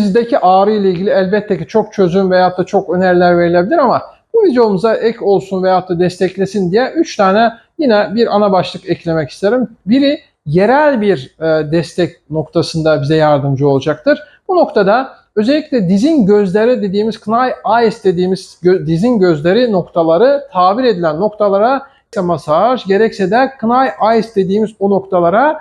Dizdeki ağrı ile ilgili elbette ki çok çözüm veyahut da çok öneriler verilebilir ama bu videomuza ek olsun veyahut da desteklesin diye 3 tane yine bir ana başlık eklemek isterim. Biri yerel bir e, destek noktasında bize yardımcı olacaktır. Bu noktada özellikle dizin gözleri dediğimiz knife eyes dediğimiz dizin gözleri noktaları tabir edilen noktalara masaj gerekse de knife eyes dediğimiz o noktalara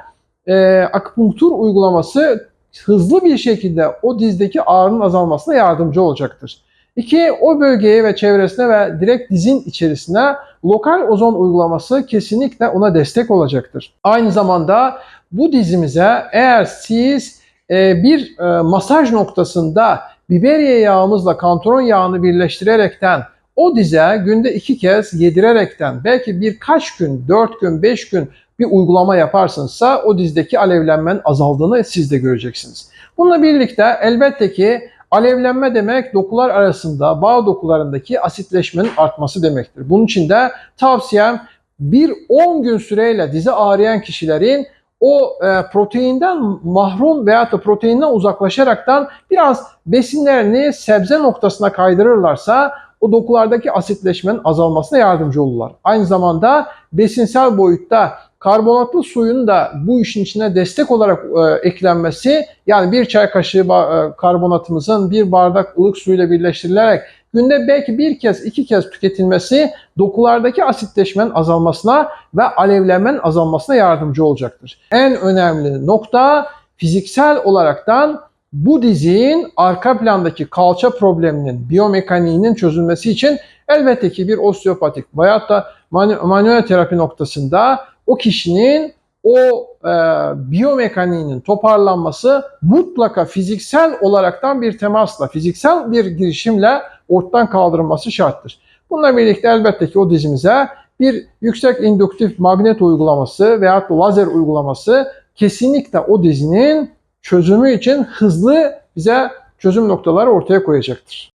e, akupunktur uygulaması hızlı bir şekilde o dizdeki ağrının azalmasına yardımcı olacaktır. İki, o bölgeye ve çevresine ve direkt dizin içerisine lokal ozon uygulaması kesinlikle ona destek olacaktır. Aynı zamanda bu dizimize eğer siz e, bir e, masaj noktasında biberiye yağımızla kantron yağını birleştirerekten o dize günde iki kez yedirerekten belki birkaç gün, dört gün, beş gün bir uygulama yaparsınızsa o dizdeki alevlenmenin azaldığını siz de göreceksiniz. Bununla birlikte elbette ki alevlenme demek dokular arasında bağ dokularındaki asitleşmenin artması demektir. Bunun için de tavsiyem bir 10 gün süreyle dizi ağrıyan kişilerin o e, proteinden mahrum veya da proteinden uzaklaşaraktan biraz besinlerini sebze noktasına kaydırırlarsa o dokulardaki asitleşmenin azalmasına yardımcı olurlar. Aynı zamanda besinsel boyutta karbonatlı suyun da bu işin içine destek olarak e, eklenmesi yani bir çay kaşığı e, karbonatımızın bir bardak ılık suyla birleştirilerek günde belki bir kez iki kez tüketilmesi dokulardaki asitleşmenin azalmasına ve alevlenmenin azalmasına yardımcı olacaktır. En önemli nokta fiziksel olaraktan bu dizin arka plandaki kalça probleminin, biyomekaniğinin çözülmesi için elbette ki bir osteopatik veyahut da manu- manuel terapi noktasında o kişinin o e, biyomekaniğinin toparlanması mutlaka fiziksel olaraktan bir temasla, fiziksel bir girişimle ortadan kaldırılması şarttır. Bununla birlikte elbette ki o dizimize bir yüksek indüktif magnet uygulaması veya da lazer uygulaması kesinlikle o dizinin çözümü için hızlı bize çözüm noktaları ortaya koyacaktır.